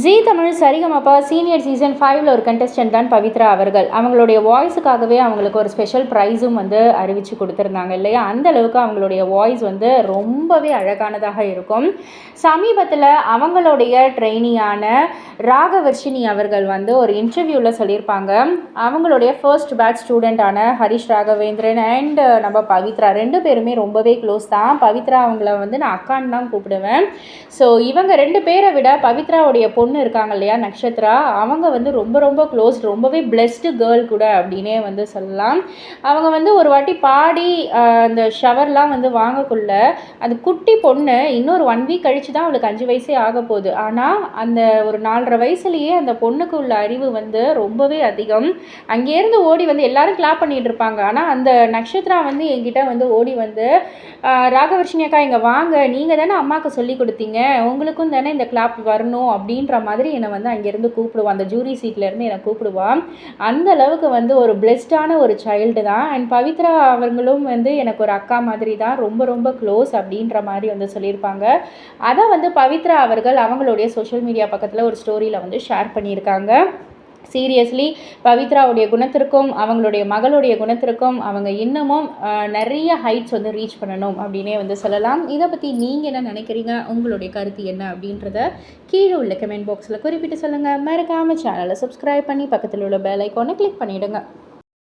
Zee Tamil Sarigamapa senior season ஃபைவ்ல ஒரு contestant தான் பவித்ரா அவர்கள். அவங்களுடைய வாய்ஸுக்காகவே அவங்களுக்கு ஒரு ஸ்பெஷல் ப்ரைஸும் வந்து அறிவித்து கொடுத்துருந்தாங்க இல்லையா? அந்த அளவுக்கு அவங்களுடைய வாய்ஸ் வந்து ரொம்பவே அழகானதாக இருக்கும். சமீபத்தில் அவங்களுடைய ட்ரெயினியான ராகவர்ஷினி அவர்கள் வந்து ஒரு இன்டர்வியூவில் சொல்லியிருப்பாங்க. அவங்களுடைய ஃபர்ஸ்ட் பேட்ச் ஸ்டூடெண்ட்டான ஹரிஷ் ராகவேந்திரன் அண்ட் நம்ம பவித்ரா ரெண்டு பேருமே ரொம்பவே க்ளோஸ் தான். பவித்ரா அவங்கள வந்து நான் அக்கான்னு தான் கூப்பிடுவேன். ஸோ இவங்க ரெண்டு பேரை விட பவித்ராவுடைய பொண்ணு இருக்காங்க இல்லையா நக்ஷத்ரா அவங்க வந்து ரொம்ப ரொம்ப க்ளோஸ் ரொம்பவே பிளெஸ்டு கேர்ள் கூட அப்படின்னே வந்து சொல்லலாம். அவங்க வந்து ஒரு வாட்டி பாடி அந்த ஷவர்லாம் வந்து வாங்கக்குள்ள அந்த குட்டி பொண்ணு இன்னொரு ஒன் வீக் கழித்து தான் அவளுக்கு அஞ்சு வயசே ஆக போகுது ஆனால் அந்த ஒரு நாலரை வயசுலேயே அந்த பொண்ணுக்கு உள்ள அறிவு வந்து ரொம்பவே அதிகம். அங்கேருந்து ஓடி வந்து எல்லாரும் கிளாப் பண்ணிட்டு இருப்பாங்க. ஆனால் அந்த நக்ஷத்ரா வந்து என்கிட்ட வந்து ஓடி வந்து ராகவர்ஷினி அக்கா இங்கே வாங்க. நீங்கள் தானே அம்மாவுக்கு சொல்லி கொடுத்தீங்க. உங்களுக்கும் தானே இந்த கிளாப் வரணும் அப்படின்ற மாதிரி என்னை வந்து அங்கேருந்து கூப்பிடுவான் அந்த ஜூரி சீட்லேருந்து என்னை கூப்பிடுவான் அந்த அளவுக்கு வந்து ஒரு பிளெஸ்டான ஒரு சைல்டு தான். அண்ட் பவித்ரா அவர்களும் வந்து எனக்கு ஒரு அக்கா மாதிரி தான். ரொம்ப ரொம்ப க்ளோஸ் அப்படின்ற மாதிரி வந்து சொல்லியிருப்பாங்க. அதை வந்து பவித்ரா அவர்கள் அவங்களுடைய சோஷியல் மீடியா பக்கத்தில் ஒரு ஸ்டோரி ஸ்டோரியில் வந்து ஷேர் பண்ணியிருக்காங்க. சீரியஸ்லி பவித்ராவுடைய குணத்திற்கும் அவங்களுடைய மகளுடைய குணத்திற்கும் அவங்க இன்னமும் நிறைய ஹைட்ஸ் வந்து ரீச் பண்ணணும் அப்படின்னே வந்து சொல்லலாம். இதை பற்றி நீங்கள் என்ன நினைக்கிறீங்க? உங்களுடைய கருத்து என்ன அப்படின்றத கீழே உள்ள கமெண்ட் பாக்ஸில் குறிப்பிட்டு சொல்லுங்கள் மறக்காமல் சேனலை சப்ஸ்கிரைப் பண்ணி பக்கத்தில் உள்ள பெல் ஐக்கானை கிளிக் பண்ணிவிடுங்க